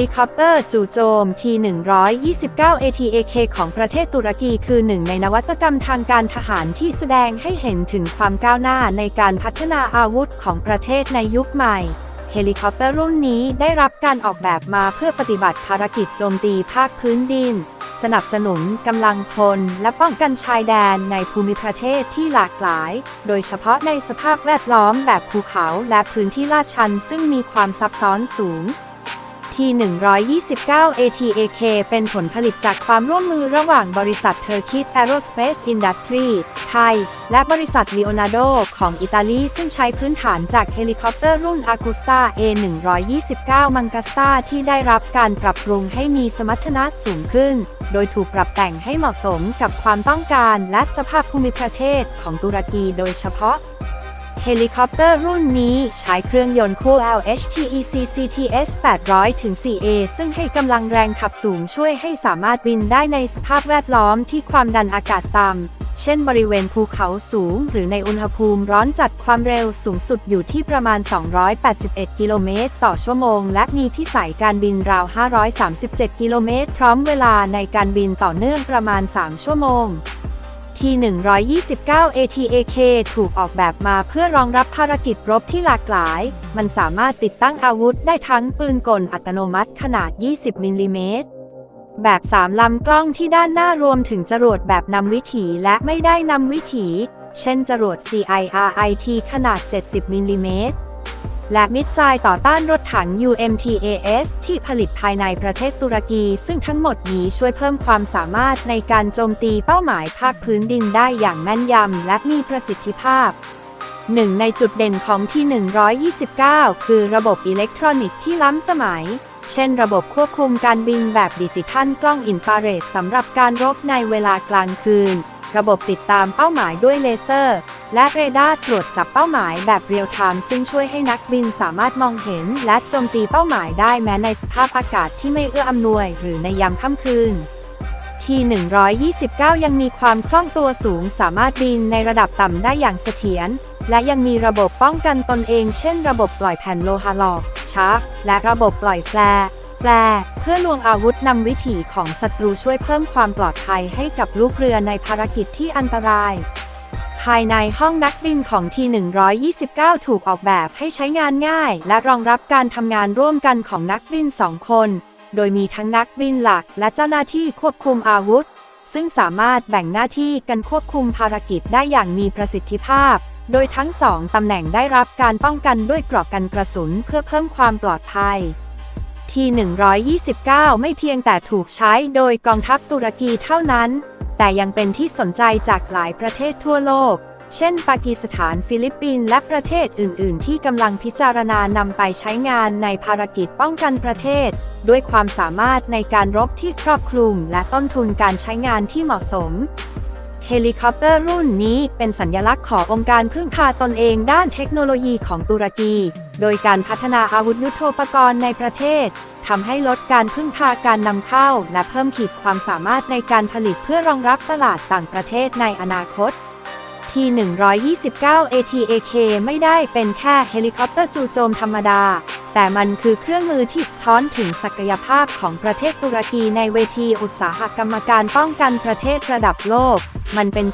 ลิคอปเตอร์จู่โจม T-129 ATAK ของประเทศตุรกีคือหนึ่งในนวัตกรรมทางการทหารที่แสดงให้เห็นถึงความก้าวหน้าในการพัฒนาอาวุธของประเทศในยุคใหม่เฮลิคอปเตอร์รุ่นนี้ได้รับการออกแบบมาเพื่อปฏิบัติภารกิจโจมตีภาคพื้นดิน สนับสนุนกำลังพล และป้องกันชายแดนในภูมิประเทศที่หลากหลาย โดยเฉพาะในสภาพแวดล้อมแบบภูเขาและพื้นที่ลาดชันซึ่งมีความซับซ้อนสูง T129 ATAK เป็นผลผลิตจากความร่วมมือระหว่างบริษัท Turkish Aerospace Industry ไทย และบริษัท Leonardo ของอิตาลี ซึ่งใช้พื้นฐานจากเฮลิคอปเตอร์รุ่น Agusta A129 Mangasta ที่ได้รับการปรับปรุงให้มีสมรรถนะสูงขึ้น โดยถูกปรับแต่งให้เหมาะสมกับความต้องการและสภาพภูมิประเทศของตุรกีโดยเฉพาะ เฮลิคอปเตอร์รุ่นนี้ใช้เครื่องยนต์คู่ LHTEC CTS 800 4A ซึ่งให้กำลังแรงขับสูงช่วยให้สามารถบินได้ในสภาพแวดล้อมที่ความดันอากาศต่ำ เช่นบริเวณภูเขาสูง หรือในอุณหภูมิร้อนจัดความเร็วสูงสุดอยู่ที่ประมาณ 281 กิโลเมตรต่อชั่วโมง และมีพิสัยการบินราว 537 กิโลเมตรพร้อมเวลาในการบินต่อเนื่องประมาณ 3 ชั่วโมง 129 ATAK ถูกออกแบบมาเพื่อรองรับภารกิจรบที่หลากหลาย มันสามารถติดตั้งอาวุธได้ทั้งปืนกลอัตโนมัติขนาด 20 มิลลิเมตร แบบ3ลำกล้องที่ด้านหน้ารวมถึงจรวดแบบนำวิถีและไม่ได้นำวิถี เช่นจรวด CIRIT ขนาด 70 มิลลิเมตร และมิสไซล์ต่อต้านรถถัง UMTAS ที่ผลิตภายในประเทศตุรกี ซึ่งทั้งหมดนี้ช่วยเพิ่มความสามารถในการโจมตีเป้าหมายภาคพื้นดินได้อย่างแม่นยำและมีประสิทธิภาพหนึ่งในจุดเด่นของที่ 129 คือระบบอิเล็กทรอนิกส์ที่ล้ำสมัย เช่นระบบควบคุมการบินแบบดิจิทัลกล้องอินฟราเรดสำหรับการรบในเวลากลางคืน ระบบติดตามเป้าหมายด้วยเลเซอร์ และเรดาร์ตรวจจับเป้าหมายแบบเรียลไทม์ซึ่งช่วยให้นักบินสามารถมองเห็น และโจมตีเป้าหมายได้แม้ในสภาพอากาศที่ไม่เอื้ออำนวย หรือในยามค่ำคืนที129 ยังมีความคล่องตัวสูง สามารถบินในระดับต่ำได้อย่างเสถียร และยังมีระบบป้องกันตนเอง เช่น ระบบปล่อยแผ่นโลหะหลอกชาร์กและระบบปล่อยแฟร์แฟร์เพื่อลวงอาวุธนำวิถีของศัตรูช่วยเพิ่มความปลอดภัยให้กับลูกเรือในภารกิจที่อันตราย ภายในห้องนักบินของที129 ถูกออกแบบให้ใช้งานง่าย และรองรับการทำงานร่วมกันของนักบินสองคน โดยมีทั้งนักบินหลัก และเจ้าหน้าที่ควบคุมอาวุธ ซึ่งสามารถแบ่งหน้าที่กันควบคุมภารกิจได้อย่างมีประสิทธิภาพ โดยทั้งสองตำแหน่งได้รับการป้องกันด้วยเกราะกันกระสุนเพื่อเพิ่มความปลอดภัยที129 ไม่เพียงแต่ถูกใช้โดยกองทัพตุรกีเท่านั้น แต่ยังเป็นที่สนใจจากหลายประเทศทั่วโลก เช่น ปากีสถาน ฟิลิปปินส์และประเทศอื่น ๆ ที่กำลังพิจารณานำไปใช้งานในภารกิจป้องกันประเทศ ด้วยความสามารถในการรบที่ครอบคลุมและต้นทุนการใช้งานที่เหมาะสม เฮลิคอปเตอร์รุ่นนี้เป็นสัญลักษณ์ขององค์การพึ่งพาตนเองด้านเทคโนโลยีของตุรกี โดยการพัฒนาอาวุธยุทโธปกรณ์ในประเทศทำให้ลดการพึ่งพาการนำเข้า และเพิ่มขีดความสามารถในการผลิตเพื่อรองรับตลาดต่างประเทศในอนาคตที่129 ATAK ไม่ได้เป็นแค่เฮลิคอปเตอร์จู่โจมธรรมดา แต่มันคือเครื่องมือที่สะท้อนถึงศักยภาพของประเทศตุรกีในเวทีอุตสาหกรรมการป้องกันประเทศระดับโลก มันเป็น